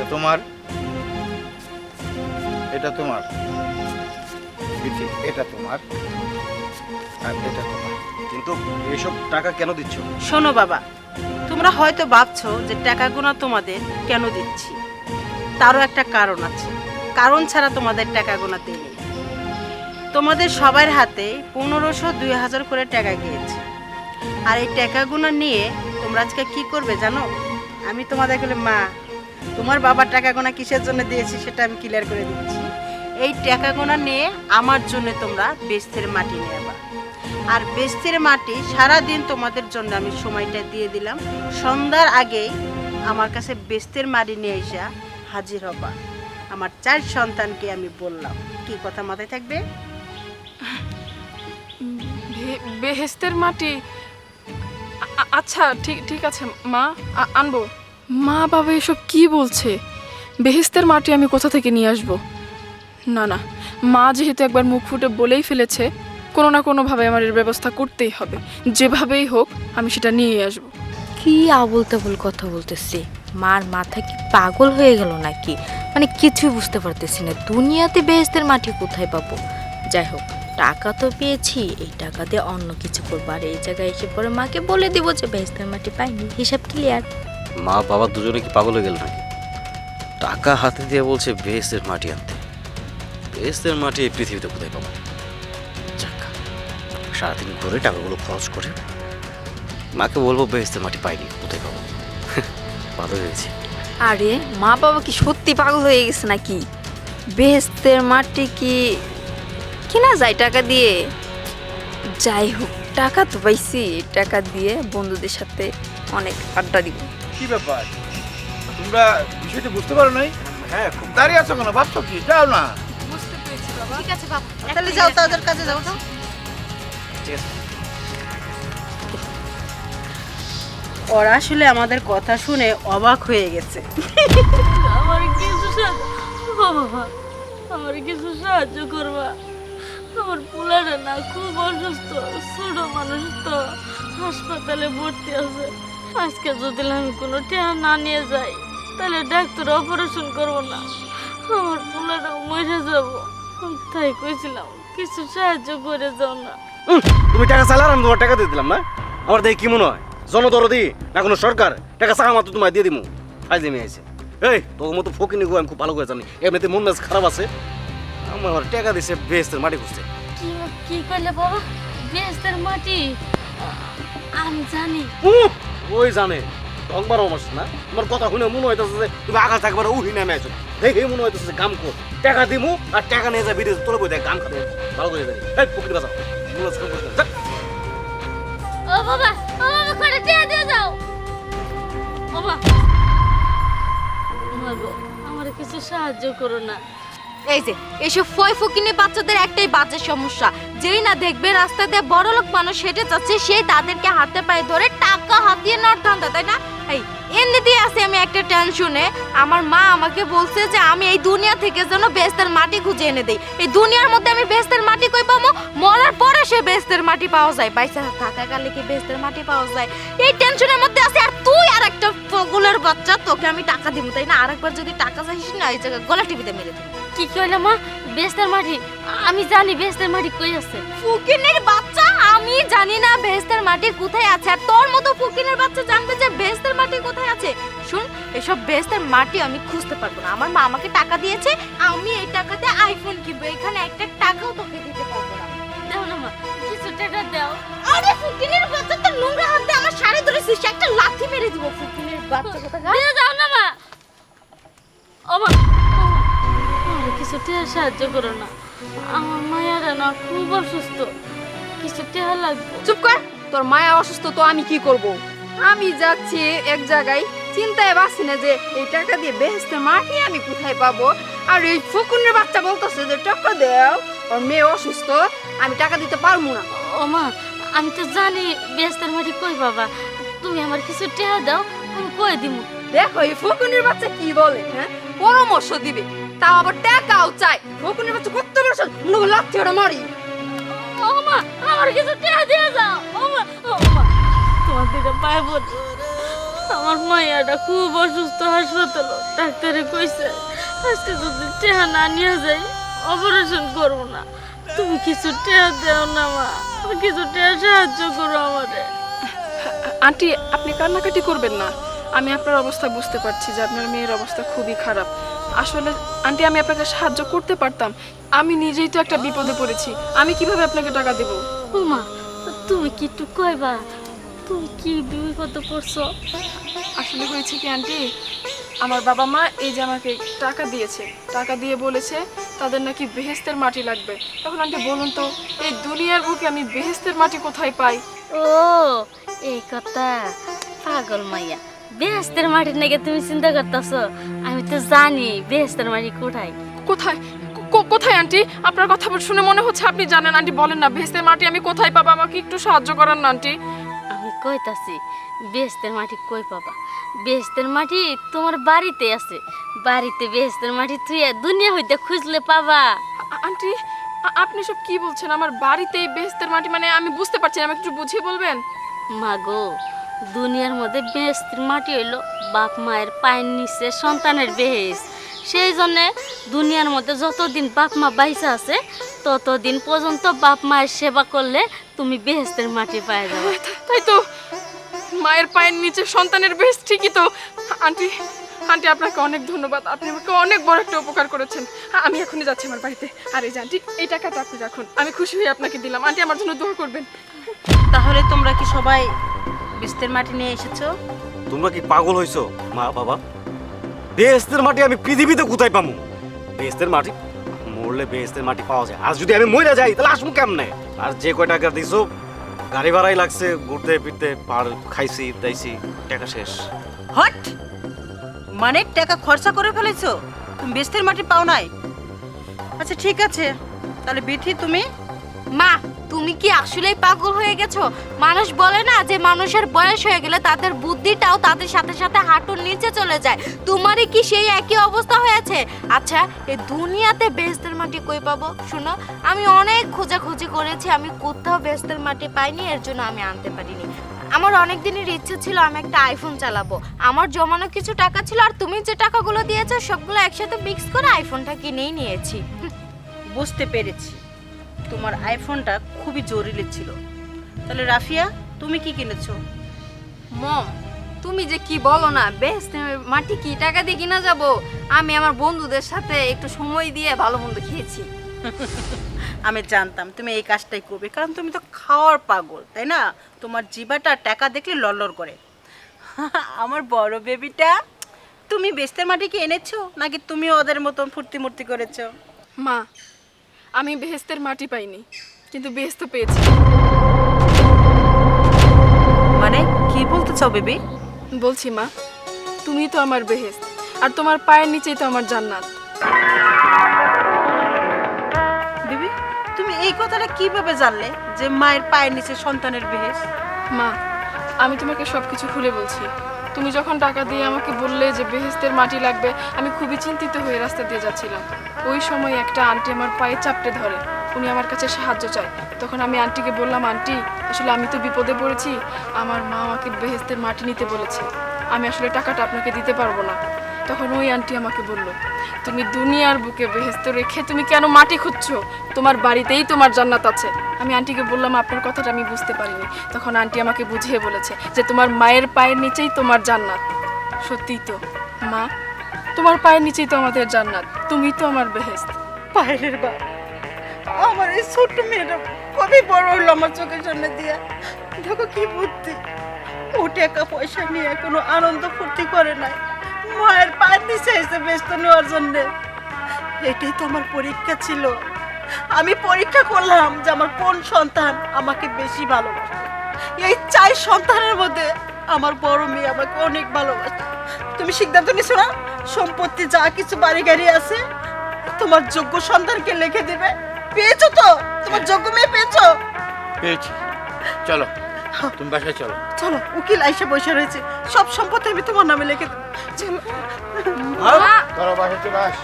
এটা তোমার এটা তোমার। এটা তোমার, আর এটা তোমার। কিন্তু এসব টাকা কেন দিচ্ছ? শোনো বাবা, তোমরা হয়তো ভাবছ যে টাকাগুলো তোমাদের কেন দিচ্ছি। তারও একটা কারণ আছে। কারণ ছাড়া তোমাদের টাকাগুলো দিই তোমাদের সবার হাতে পনেরোশো দুই হাজার করে টাকা গিয়েছে। আর এই টাকাগুলো নিয়ে তোমরা আজকে কি করবে জানো? আমি তোমাদের মা তোমার বাবার টাকাগুলো কিসের জন্য দিয়েছি সেটা আমি ক্লিয়ার করে দিচ্ছি। এই টাকাগুলো নিয়ে আমার জন্য তোমরা বেস্তের মাটি নিয়ে নেবা। আর বেস্তের মাটি সারা দিন তোমাদের জন্য আমি সময়টা দিয়ে দিলাম। সন্ধ্যার আগেই আমার কাছে বেস্তের মাটি নিয়ে এসে হাজির হবা। আমার চার সন্তানকে আমি বললাম। কি কথা মাথায় থাকবে? বেহেস্তের মাটি? আচ্ছা ঠিক ঠিক আছে মা আনব। মা বাবা এসব কি বলছে? বেহেস্তের মাটি আমি কোথা থেকে নিয়ে আসব? না না, মা যেহেতু একবার মুখ ফুটে বলেই ফেলেছে, কোনো না কোনোভাবে আমার এর ব্যবস্থা করতেই হবে। যেভাবেই হোক, আমি সেটা নিয়ে আসব। কি আবল তাবল কথা বলতেছি? মার মাথা কি পাগল হয়ে গেল নাকি? মানে কিছুই বুঝতে পারতেছি না। দুনিয়াতে বেহেস্তের মাটি কোথায় পাবো? যাই হোক, টাকা তো পেয়েছি, এই টাকা দিয়ে অন্য কিছু করব। আর এই জায়গায় এসে পরে মাকে বলে দিব যে বেহেস্তের মাটি পাইনি। হিসাব ক্লিয়ার। মা বাবা দুজনে কি পাগল হয়ে গেল নাকি? টাকা হাতে দিয়ে বলছে বেহেস্তের মাটি আনতে। বেহেস্তের মাটি এই পৃথিবীতে কোথায় পাবো? সারাদিন ঘুরে টাকাগুলো খরচ করে মাকে বলব বেহেস্তের মাটি পাইনি, কোথায় পাবো? ভালো হয়েছে আরে, মা বাবা কি সত্যি পাগল হয়ে গেছে নাকি? বেহেস্তের মাটি কি কিনা যায় টাকা দিয়ে? যাই হোক, টাকা তো পাইছি, টাকা দিয়ে বন্ধুদের সাথে অনেক আড্ডা দিব। কি ব্যাপার? তোমরা বিষয়টা বুঝতে পারো নাই? হ্যাঁ খুব। দাঁড়িয়ে আছো কেন? ভাবছ কি? যাও না। ঠিক আছে বাপ তাহলে যাও তাদের কাছে যাও ঠিক আছে। ওরা আসলে আমাদের কথা শুনে অবাক হয়ে গেছে। আমার কিছু বাবা আমার কিছু সাহায্য করবা। আমার পোলাটা না খুব অসুস্থ। ছোট মানুষ তো হাসপাতালে ভর্তি আছে। আজকে যদি আমি কোনো টেহা না নিয়ে যাই তাহলে ডাক্তার অপারেশন করব না। আমার পোলাটা মরে যাব। তাই কইছিলাম কিছু সাহায্য করে যাও না। তুমি টাকা চাইলে আর আমি তোমার টাকা দিয়ে দিলাম না? আমার দেখে কি মনে হয়? জনদরদি না কোনো সরকার? টাকা চাকা মাত্র তোমায় দিয়ে দিমু। ফাইজে মেয়ে আছে এই তোর মতো ফকিনি গো আমি খুব ভালো করে জানি। এমনিতে মন মেজ খারাপ আছে। আমার টাকা দিছে বেহেস্তের মাটি খুঁজছে কি কি করলে বাবা? বেস্তের মাটি? আমি জানি। ওই জানে একবার আমার না? তোমার কথা শুনে মনে হইতেছে যে তুমি আকাশ একবার উহি নামে আছো দেখে মনে হইতেছে কাম কর টাকা দিমু আর টাকা নিয়ে যা বিদেশ তোলে বই দেয় কাম খাতে ভালো করে জানি। এই, পুকুরি বাজাও। ও বাবা ও বাবা করে টেহা দিয়ে যাও। বাবা আমার কিছু সাহায্য করো না। এই যে, এসব ফয় ফকিনে বাচ্চাদের একটাই বাজে সমস্যা। যেই না দেখবে রাস্তা দিয়ে বড় লোক মানুষ হেঁটে যাচ্ছে সেই তাদেরকে হাতে পায়ে ধরে টাকা হাতিয়ে নেওয়ার ধান্দা তাই না? এই, এমনি দিয়ে আছে আমি একটা টেনশনে। আমার মা আমাকে বলছে যে, আমি এই দুনিয়া থেকে যেন বেস্তের মাটি খুঁজে এনে দেই। এই দুনিয়ার মধ্যে আমি বেস্তের মাটি কই পাবো? মরার পরে সে বেস্তের মাটি পাওয়া যায়। পয়সা থাকাকালে কি বেস্তের মাটি পাওয়া যায়? এই টেনশনের মধ্যে আছে, আর তুই আর একটা ফগুলের বাচ্চা, তোকে আমি টাকা দিব, তাই না? আরেকবার যদি টাকা চাইছিস না, এই জায়গায় গলা টিভিতে মেরে দেবো। কি কইলে মা? বেস্তের মাটি আমি জানি বেস্তের মাটি কই আছে। ফুকিনের বাচ্চা? আমি জানি না বেহেস্তের মাটি কোথায় আছে। আর তোর মতো ফুকিনের বাচ্চা জানবে যে বেহেস্তের মাটি কোথায় আছে। শুন এসব বেহেস্তের মাটি আমি খুঁজতে পারব না। আমার মা আমাকে টাকা দিয়েছে আমি এই টাকাতে আইফোন কিনবো। এখানে একটা টাকাও তোকে দিতে পারব না। দাও না মা কিছু টাকা দাও। আরে ফুকিনের বাচ্চা তো নোংরা হাত আমার শাড়ি ধরেছিস। একটা লাথি মেরে দিব ফুকিনের বাচ্চা কোথায় দাও না মা। ও মা। টাকা সাহায্য করো না। আমার মায়েরা না খুব অসুস্থ। কিছু টাকা লাগবে। চুপ কর তোর মায়া অসুস্থ তো আমি কি করব? আমি যাচ্ছি এক জায়গায় চিন্তায় বাসি না যে এই টাকা দিয়ে বেহেস্তে মাটি আমি কোথায় পাবো? আর এই ফকুনের বাচ্চা বলতেছে যে টাকা দাও ওর মেয়ে অসুস্থ আমি টাকা দিতে পারব না। ও মা আমি তো জানি বেস্তার মাটি কই বাবা তুমি আমার কিছু টাকা দাও আমি কই দিমু? দেখো এই ফকুনের বাচ্চা কি বলে হ্যাঁ? পরামর্শ দিবে। তাও আবার টাকাও চাই ফকুনের বাচ্চা কত বড়? মনে লাথি ওরা মারি। ও মা আমার কিছু টাকা দিয়ে যাও ও মা ও মা তোমার দিকে পায়ে পড়ি আমার মাইয়াটা খুব অসুস্থ হাসপাতাল। ডাক্তারে কইছে আজকে যদি টেহা না নিয়ে যাই অপারেশন করব না। তুমি কিছু টেহা দেও না মা। কিছু টেহা সাহায্য করো আমারে। আন্টি আপনি কান্নাকাটি করবেন না। আমি আপনার অবস্থা বুঝতে পারছি যে আপনার মেয়ের অবস্থা খুবই খারাপ। আসলে আন্টি আমি আপনাকে সাহায্য করতে পারতাম। আমি নিজেই তো একটা বিপদে পড়েছি। আমি কীভাবে আপনাকে টাকা দেব? মা তুমি কি একটু কইবা? তুমি কি বিপদ পড়ছো? আসলে হয়েছে কি আন্টি আমার বাবা মা এই যে আমাকে টাকা দিয়েছে টাকা দিয়ে বলেছে তাদের নাকি বেহেস্তের মাটি লাগবে। তখন আন্টি বলুন তো এই দুনিয়ার বুকে আমি বেহেস্তের মাটি কোথায় পাই? ও এই কথা পাগল মাইয়া। বেহেস্তের মাটির নাকি তুমি চিন্তা করতেছ? আমি তো জানি বেহেস্তের মাটি কোথায়। কোথায়? কোথায় আন্টি? আপনার কথা শুনে মনে হচ্ছে আপনি জানেন আন্টি বলেন না বেহেস্তের মাটি আমি কোথায় পাবো? আমাকে একটু সাহায্য করেন না আন্টি। আমি কইতাছি বেহেস্তের মাটি কই পাবা? বেহেস্তের মাটি তোমার বাড়িতে আছে। বাড়িতে বেহেস্তের মাটি তুই দুনিয়া হইতে খুঁজলে পাবা। আন্টি আপনি সব কি বলছেন? আমার বাড়িতেই বেহেস্তের মাটি মানে আমি বুঝতে পারছি না আমাকে একটু বুঝিয়ে বলবেন? মাগো দুনিয়ার মধ্যে বেহেস্তের মাটি হইল বাপ মায়ের পায়ের নিচে সন্তানের বেহেস সেই জন্যে দুনিয়ার মধ্যে যতদিন বাপ মা বাইসা আছে ততদিন পর্যন্ত বাপ মায়ের সেবা করলে তুমি বেহেস্তের মাটি পায়ে যাবে তাই তো মায়ের পায়ের নিচে সন্তানের বেশ ঠিকই তো। আন্টি আন্টি আপনাকে অনেক ধন্যবাদ। আপনি আমাকে অনেক বড় একটা উপকার করেছেন। আমি এখনই যাচ্ছি আমার বাড়িতে। আর এই যে আন্টি এই টাকাটা আপনি রাখুন। আমি খুশি হয়ে আপনাকে দিলাম। আন্টি আমার জন্য দোয়া করবেন। তাহলে তোমরা কি সবাই বিস্তের মাটি নিয়ে এসেছ? তোমরা কি পাগল হইছো? মা বাবা। বেহেস্তের মাটি আমি পৃথিবীতে কোথায় পামু? বেহেস্তের মাটি? মরলে বেহেস্তের মাটি পাওয়া যায়। আর যদি আমি মরে যাই তাহলে আসব কেমনে? আর যে কয় টাকা দিছো গাড়ি ভাড়াই লাগছে ঘুরতে ফিরতে পার খাইছি দাইছি টাকা শেষ। হট! মানে টাকা খরচা করে ফেলেছো? তুমি বেস্তের মাটি পাও নাই? আচ্ছা ঠিক আছে। তাহলে বিথি তুমি? মা, তুমি কি আসলেই পাগল হয়ে গেছো? মানুষ বলে না যে মানুষের বয়স হয়ে গেলে তাদের বুদ্ধিটাও তাদের সাথে সাথে হাঁটুর নিচে চলে যায়। তোমারই কি সেই একই অবস্থা হয়েছে? আচ্ছা এই দুনিয়াতে বেহেস্তের মাটি কই পাবো? শুনো, আমি অনেক খোঁজাখুঁজি করেছি, আমি কোথাও বেহেস্তের মাটি পাইনি, এর জন্য আমি আনতে পারিনি। আমার অনেক দিনের ইচ্ছে ছিল আমি একটা আইফোন চালাবো। আমার জমানো কিছু টাকা ছিল আর তুমি যে টাকাগুলো দিয়েছ, সবগুলো একসাথে মিক্স করে আইফোনটা কিনেই নিয়েছি। বুঝতে পেরেছি। তোমার আইফোনটা খুবই জরুরি ছিল। তাহলে রাফিয়া তুমি কি কিনেছো? মম তুমি যে কি বলো না বেহেস্তের মাটি কি টাকা দিয়ে কিনা যাব? আমি আমার বন্ধুদের সাথে একটু সময় দিয়ে ভালো মন্দ খেয়েছি। আমি জানতাম তুমি এই কাজটাই করবে কারণ তুমি তো খাওয়ার পাগল তাই না? তোমার জিবাটা টাকা দেখলে লড়লড় করে। আমার বড় বেবিটা তুমি বেস্তের মাটি কি এনেছো? নাকি তুমি ওদের মতন ফুর্তি মূর্তি করেছ? মা আমি বেহেস্তের মাটি পাইনি কিন্তু বেহেস্ত পেয়েছি। মানে কি বলতে চাও বেবি? বলছি মা তুমি তো আমার বেহেস্ত আর তোমার পায়ের নিচেই তো আমার জান্নাত। বেবি তুমি এই কথাটা কীভাবে জানলে যে মায়ের পায়ের নিচে সন্তানের বেহেস মা আমি তোমাকে সব কিছু খুলে বলছি। তুমি যখন টাকা দিয়ে আমাকে বললে যে বেহেস্তের মাটি লাগবে, আমি খুবই চিন্তিত হয়ে রাস্তা দিয়ে যাচ্ছিলাম। ওই সময় একটা আন্টি আমার পায়ে চাপটে ধরে। উনি আমার কাছে সাহায্য চায়। তখন আমি আন্টিকে বললাম, আন্টি, আসলে আমি তো বিপদে পড়েছি। আমার মা আমাকে বেহেস্তের মাটি নিতে বলেছে। আমি আসলে টাকাটা আপনাকে দিতে পারব না। তখন ওই আন্টি আমাকে বলল, তুমি দুনিয়ার বুকে বেহেস্ত রেখে তুমি কেন মাটি খুঁজছো? তোমার বাড়িতেই তোমার জান্নাত আছে। আমি আন্টিকে বললাম, আপনার কথাটা আমি বুঝতে পারিনি। তখন আন্টি আমাকে বুঝিয়ে বলেছে যে, তোমার মায়ের পায়ের নিচেই তোমার জান্নাত। সত্যিই তো, মা, তোমার পায়ের নিচেই তো আমাদের জান্নাত। তুমি তো আমার বেহেস্ত পায়ের বা, আমার এই ছোট্ট মেয়েটা কবে বড় হলো আমার চোখের সামনে দিয়া? দেখো কি বুদ্ধি। ও টাকা পয়সা নিয়ে কোনো আনন্দ ফুর্তি করে নাই। মায়ের পায়ের নিচে এসে ব্যস্ত নেওয়ার জন্য। এটাই তো আমার পরীক্ষা ছিল। আমি পরীক্ষা করলাম যে আমার কোন সন্তান আমাকে বেশি ভালোবাসে। এই চাই সন্তানের মধ্যে আমার বড় মেয়ে আমাকে অনেক ভালোবাসে। তুমি সিদ্ধান্ত নিছো না? সম্পত্তি যা কিছু বাড়ি গাড়ি আছে, তোমার যোগ্য সন্তানকে লিখে দিবে। পেয়েছ তো? তোমার যোগ্য মেয়ে পেয়েছ? পেয়েছি। চলো। তুমি বাসায় চলো। চলো উকিল আইসা বসে রয়েছে। সব সম্পত্তি আমি তোমার নামে লিখে দেবো। চলো। চলো বাসায় চলে আস।